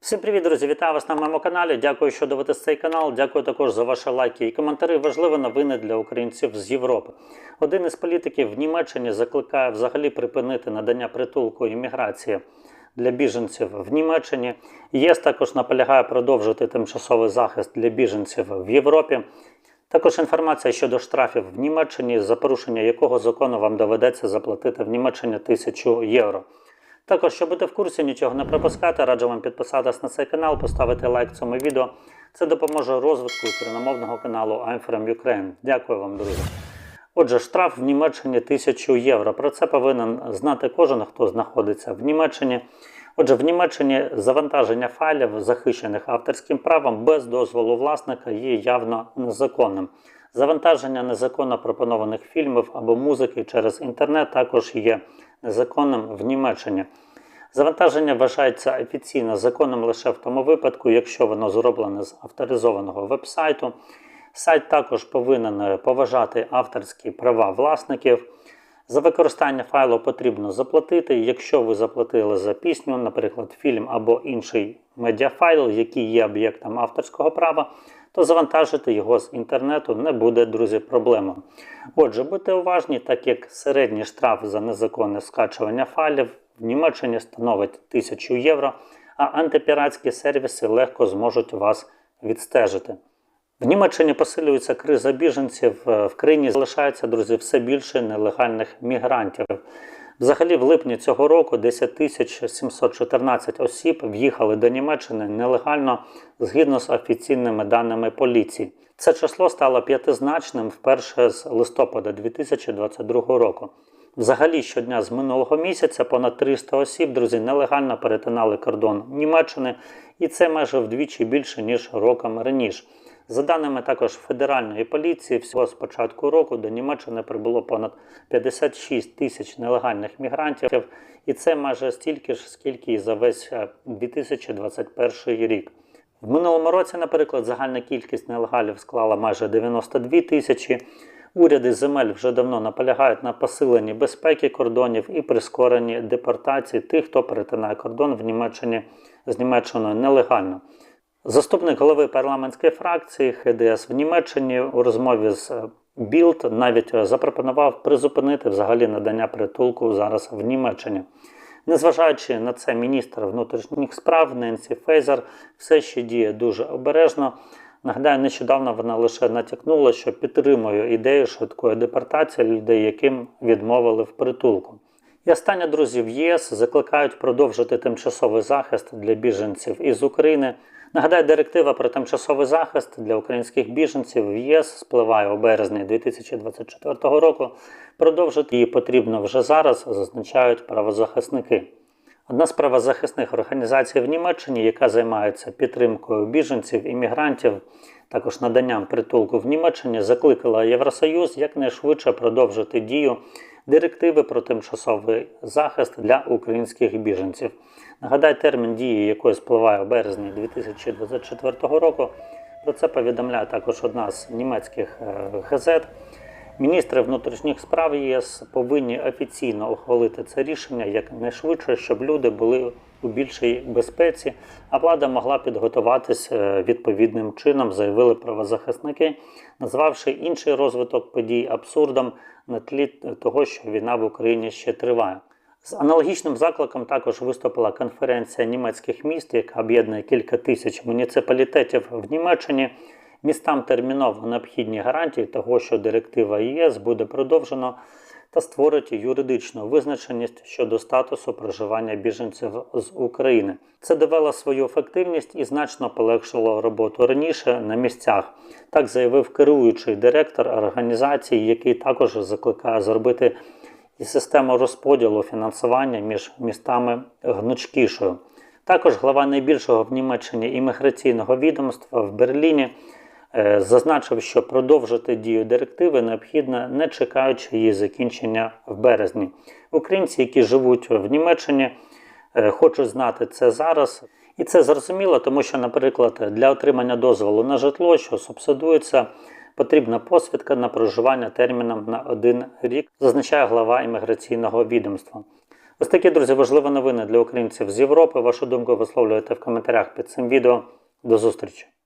Всім привіт, друзі! Вітаю вас на моєму каналі. Дякую, що дивитесь цей канал. Дякую також за ваші лайки і коментарі. Важливі новини для українців з Європи. Один із політиків в Німеччині закликає взагалі припинити надання притулку імміграції для біженців в Німеччині. ЄС також наполягає продовжити тимчасовий захист для біженців в Європі. Також інформація щодо штрафів в Німеччині, за порушення якого закону вам доведеться заплатити в Німеччині тисячу євро. Також, щоб бути в курсі, нічого не пропускати, раджу вам підписатись на цей канал, поставити лайк цьому відео. Це допоможе розвитку україномовного каналу I'm from Ukraine. Дякую вам, друзі. Отже, штраф в Німеччині 1000 євро. Про це повинен знати кожен, хто знаходиться в Німеччині. Отже, в Німеччині завантаження файлів, захищених авторським правом без дозволу власника, є явно незаконним. Завантаження незаконно пропонованих фільмів або музики через інтернет також є незаконним в Німеччині. Завантаження вважається офіційно законним лише в тому випадку, якщо воно зроблене з авторизованого вебсайту. Сайт також повинен поважати авторські права власників. За використання файлу потрібно заплатити. Якщо ви заплатили за пісню, наприклад, фільм або інший медіафайл, який є об'єктом авторського права, то завантажити його з інтернету не буде, друзі, проблемою. Отже, будьте уважні, так як середній штраф за незаконне скачування файлів в Німеччині становить 1000 євро, а антипіратські сервіси легко зможуть вас відстежити. В Німеччині посилюється криза біженців. е, В країні залишається, друзі, все більше нелегальних мігрантів. Взагалі, в липні цього року 10 тисяч 714 осіб в'їхали до Німеччини нелегально згідно з офіційними даними поліції. Це число стало п'ятизначним вперше з листопада 2022 року. Взагалі, щодня з минулого місяця понад 300 осіб, друзі, нелегально перетинали кордон Німеччини, і це майже вдвічі більше ніж роком раніше. За даними також федеральної поліції, всього з початку року до Німеччини прибуло понад 56 тисяч нелегальних мігрантів, і це майже стільки ж, скільки і за весь е, 2021 рік. В минулому році, наприклад, загальна кількість нелегалів склала майже 92 тисячі. Уряди земель вже давно наполягають на посиленні безпеки кордонів і прискоренні депортації тих, хто перетинає кордон в Німеччині з Німеччиною нелегально. Заступник голови парламентської фракції ХДС в Німеччині у розмові з Білд навіть е, запропонував призупинити взагалі надання притулку зараз в Німеччині. Незважаючи на це, міністр внутрішніх справ Ненсі Фейзер все ще діє дуже обережно. Нагадаю, нещодавно вона лише натякнула, що підтримує ідею швидкої депортації людей, яким відмовили в притулку. І останнє друзі в ЄС закликають продовжити тимчасовий захист для біженців із України. Нагадаю, директива про тимчасовий захист для українських біженців в ЄС спливає у березні 2024 року. Продовжити її потрібно вже зараз, зазначають правозахисники. Одна з правозахисних організацій в Німеччині, яка займається підтримкою біженців іммігрантів, також наданням притулку в Німеччині, закликала Євросоюз якнайшвидше продовжити дію директиви про тимчасовий захист для українських біженців. Нагадаю, термін дії якої спливає у березні 2024 року. Про це повідомляє також одна з німецьких е, газет. Міністри внутрішніх справ ЄС повинні офіційно ухвалити це рішення якнайшвидше, щоб люди були у більшій безпеці, а влада могла підготуватись е, відповідним чином, заявили правозахисники, назвавши інший розвиток подій абсурдом на тлі того, що війна в Україні ще триває. З аналогічним закликом також виступила конференція німецьких міст, яка об'єднує кілька тисяч муніципалітетів в Німеччині. Містам терміново необхідні гарантії того, що директива ЄС буде продовжено та створить юридичну визначеність щодо статусу проживання біженців з України. Це довело свою ефективність і значно полегшило роботу раніше на місцях. Так заявив керуючий директор організації, який також закликає зробити і систему розподілу фінансування між містами гнучкішою. Також глава найбільшого в Німеччині імміграційного відомства в Берліні зазначив, що продовжити дію директиви необхідно, не чекаючи її закінчення в березні. Українці, які живуть в Німеччині, е, хочуть знати це зараз. І це зрозуміло, тому що, наприклад, для отримання дозволу на житло, що субсидується, потрібна посвідка на проживання терміном на один рік, зазначає глава імміграційного відомства. Ось такі, друзі, важливі новини для українців з Європи. Вашу думку висловлюєте в коментарях під цим відео. До зустрічі!